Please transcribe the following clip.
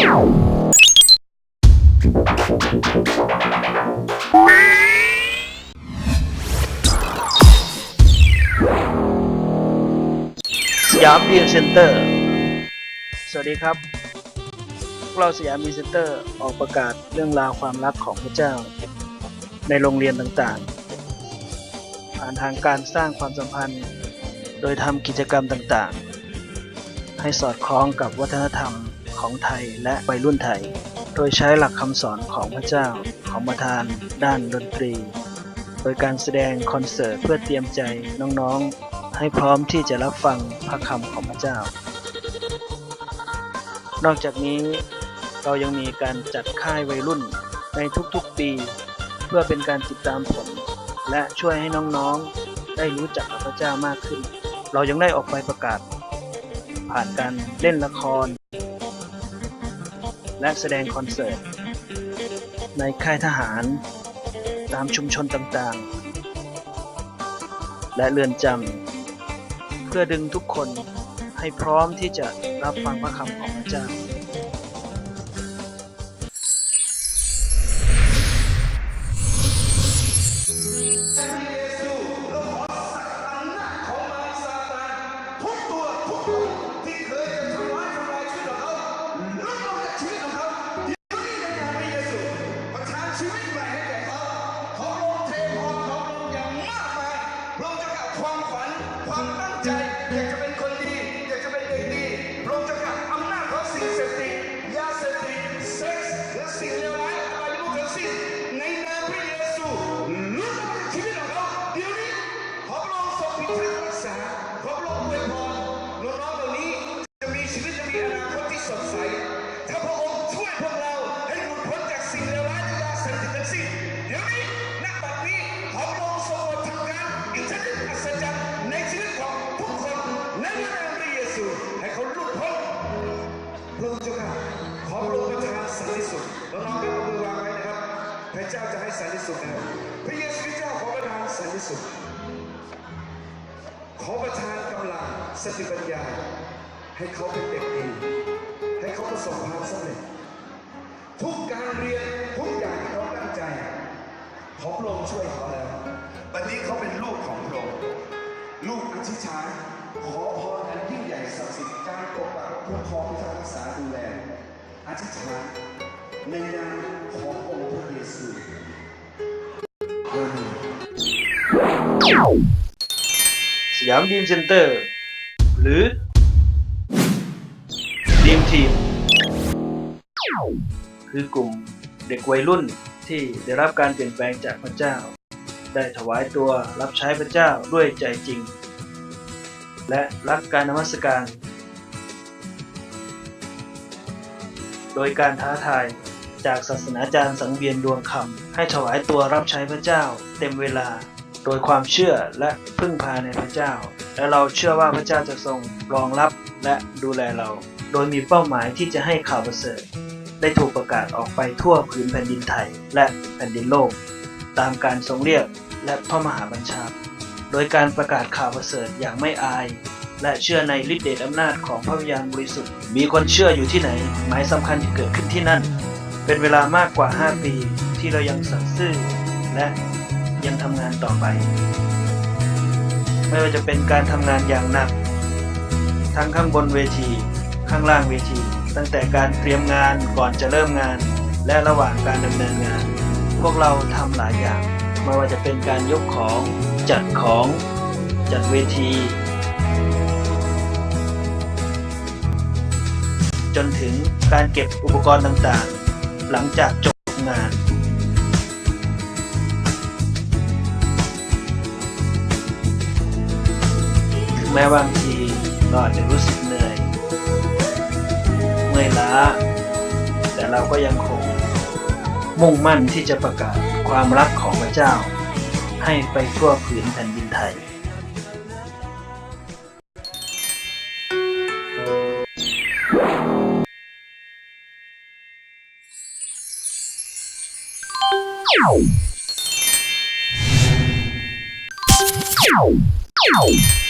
สยามดีเซ็นเตอร์ สวัสดีครับ พวกเราสยามดีเซ็นเตอร์ออกประกาศเรื่องราวความรักของพระเจ้า ในโรงเรียนต่างๆ ผ่านทางการสร้างความสัมพันธ์ โดยทำกิจกรรมต่างๆ ให้สอดคล้องกับวัฒนธรรม ของไทยและวัยรุ่นไทย โดยใช้หลักคำสอนของพระเจ้าของประทานด้านดนตรี โดยการแสดงคอนเสิร์ตเพื่อเตรียมใจน้องๆ ให้พร้อมที่จะรับฟังพระคำของพระเจ้า นอกจากนี้เรายังมีการจัดค่ายวัยรุ่นในทุกๆปี เพื่อเป็นการติดตามผล และช่วยให้น้องๆ ได้รู้จักกับพระเจ้ามากขึ้น เรายังได้ออกไปประกาศ ผ่านการเล่นละคร และแสดงคอนเสิร์ต ในค่ายทหาร ตามชุมชนต่างๆ และเรือนจำเพื่อดึงทุกคนให้พร้อมที่จะรับฟังพระคำของพระเจ้า นค เจ้าจะให้สันติสุขนะพระเยซูเจ้าขอประทานสันติสุข ขอประทานกำลังสติปัญญา ให้เขาเป็นเด็กดี ให้เขาประสบความสำเร็จ ทุกการเรียนทุกอย่างที่เขาตั้งใจ ขอพระองค์ช่วยเขาแล้ววันนี้เขาเป็นลูกของพระองค์ลูกอธิษฐานขอพรอันยิ่งใหญ่ศักดิ์สิทธิ์การปกปักคุ้มครองพิทักษ์รักษาดูแลอธิษฐานในนาม สยามดีมเซ็นเตอร์ หรือดีมทีมคือกลุ่มเด็กวัยรุ่นที่ได้รับการเปลี่ยนแปลงจากพระเจ้า ได้ถวายตัวรับใช้พระเจ้าด้วยใจจริง และรักการนมัสการ โดยการท้าทายจากศาสนาจารย์สังเวียนดวงคำให้ถวายตัวรับใช้พระเจ้าเต็มเวลา โดยความเชื่อและพึ่งพาในพระเจ้า และเราเชื่อว่าพระเจ้าจะทรงรองรับและดูแลเรา โดยมีเป้าหมายที่จะให้ข่าวประเสริฐได้ถูกประกาศออกไปทั่วพื้นแผ่นดินไทยและแผ่นดินโลก ตามการทรงเรียกและพระมหาบัญชา โดยการประกาศข่าวประเสริฐอย่างไม่อาย และเชื่อในฤทธิเดชอำนาจของพระวิญญาณบริสุทธิ์ มีคนเชื่ออยู่ที่ไหน หมายสำคัญที่เกิดขึ้นที่นั่น เป็นเวลามากกว่า 5 ปีที่เรายังสัตย์ซื่อและ ยังทำงานต่อไป ไม่ว่าจะเป็นการทำงานอย่างหนัก ทั้งข้างบนเวที ข้างล่างเวที ตั้งแต่การเตรียมงานก่อนจะเริ่มงาน และระหว่างการดำเนินงาน พวกเราทำหลายอย่าง ไม่ว่าจะเป็นการยกของ จัดของ จัดเวที จนถึงการเก็บอุปกรณ์ต่างๆ หลังจากจบงาน แม้บางทีเราอาจจะรู้สึกเหนื่อย เมื่อยล้า แต่เราก็ยังคงมุ่งมั่นที่จะประกาศความรักของพระเจ้า ให้ไปทั่วผืนแผ่นดินไทย Ow!